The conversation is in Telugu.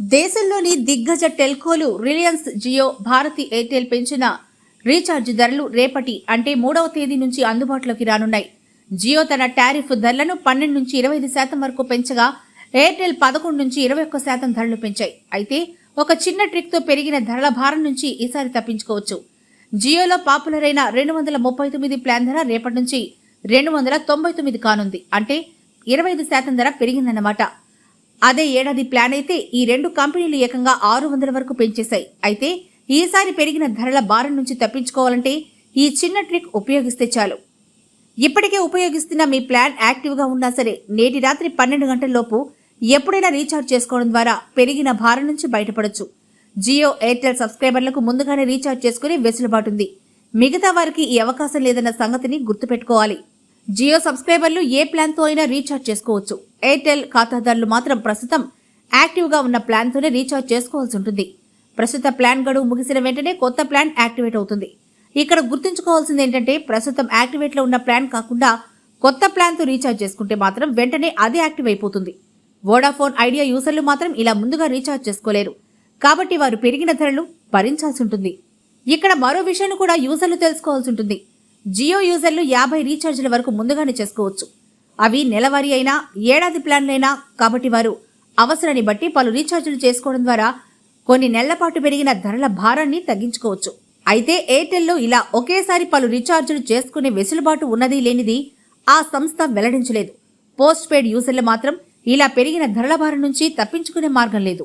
దేశంలోని దిగ్గజ టెల్కోలు రిలయన్స్ జియో భారతి ఎయిర్టెల్ పెంచిన రీఛార్జ్ ధరలు రేపటి అంటే మూడవ తేదీ నుంచి అందుబాటులోకి రానున్నాయి. జియో తన టారిఫ్ ధరలను పన్నెండు నుంచి ఇరవై ఐదు శాతం వరకు పెంచగా ఎయిర్టెల్ పదకొండు నుంచి ఇరవై ఒక్క శాతం ధరలు పెంచాయి. అయితే ఒక చిన్న ట్రిక్తో పెరిగిన ధరల భారం నుంచి ఈసారి తప్పించుకోవచ్చు. జియోలో పాపులర్ అయిన రెండు వందల ముప్పై తొమ్మిది ప్లాన్ ధర రేపటి నుంచి రెండు వందల తొంభై తొమ్మిది కానుంది. అంటే ఇరవై ఐదు శాతం ధర పెరిగిందన్నమాట. అదే ఏడాది ప్లాన్ అయితే ఈ రెండు కంపెనీలు ఏకంగా ఆరు వందల వరకు పెంచేశాయి. అయితే ఈసారి పెరిగిన ధరల భారం నుంచి తప్పించుకోవాలంటే ఈ చిన్న ట్రిక్ ఉపయోగిస్తే చాలు. ఇప్పటికే ఉపయోగిస్తున్న మీ ప్లాన్ యాక్టివ్గా ఉన్నా సరే నేటి రాత్రి పన్నెండు గంటల్లోపు ఎప్పుడైనా రీఛార్జ్ చేసుకోవడం ద్వారా పెరిగిన భారం నుంచి బయటపడొచ్చు. జియో ఎయిర్టెల్ సబ్స్క్రైబర్లకు ముందుగానే రీఛార్జ్ చేసుకునే వెసులుబాటుంది మిగతా వారికి ఈ అవకాశం లేదన్న సంగతిని గుర్తుపెట్టుకోవాలి. జియో సబ్స్క్రైబర్లు ఏ ప్లాన్తో అయినా రీఛార్జ్ చేసుకోవచ్చు. ఎయిర్టెల్ ఖాతాదారులు మాత్రం ప్రస్తుతం యాక్టివ్గా ఉన్న ప్లాన్తోనే రీఛార్జ్ చేసుకోవాల్సి ఉంటుంది. ప్రస్తుత ప్లాన్ గడువు ముగిసిన వెంటనే కొత్త ప్లాన్ యాక్టివేట్ అవుతుంది. ఇక్కడ గుర్తుంచుకోవాల్సింది ఏంటంటే ప్రస్తుతం యాక్టివేట్లో ఉన్న ప్లాన్ కాకుండా కొత్త ప్లాన్తో రీఛార్జ్ చేసుకుంటే మాత్రం వెంటనే అది యాక్టివ్ అయిపోతుంది. వోడాఫోన్ ఐడియా యూజర్లు మాత్రం ఇలా ముందుగా రీఛార్జ్ చేసుకోలేరు. కాబట్టి వారు పెరిగిన ధరలు భరించాల్సి ఉంటుంది. ఇక్కడ మరో విషయాన్ని కూడా యూజర్లు తెలుసుకోవాల్సి ఉంటుంది. జియో యూజర్లు యాభై రీఛార్జ్ల వరకు ముందుగానే చేసుకోవచ్చు. అవి నెలవారీ అయినా ఏడాది ప్లాన్లైనా కాబట్టి వారు అవసరాన్ని బట్టి పలు రీఛార్జీలు చేసుకోవడం ద్వారా కొన్ని నెలల పాటు పెరిగిన ధరల భారాన్ని తగ్గించుకోవచ్చు. అయితే ఎయిర్టెల్లో ఇలా ఒకేసారి పలు రీఛార్జీలు చేసుకునే వెసులుబాటు ఉన్నది లేనిది ఆ సంస్థ వెల్లడించలేదు. పోస్ట్ పెయిడ్ యూజర్లు మాత్రం ఇలా పెరిగిన ధరల భారం నుంచి తప్పించుకునే మార్గం లేదు.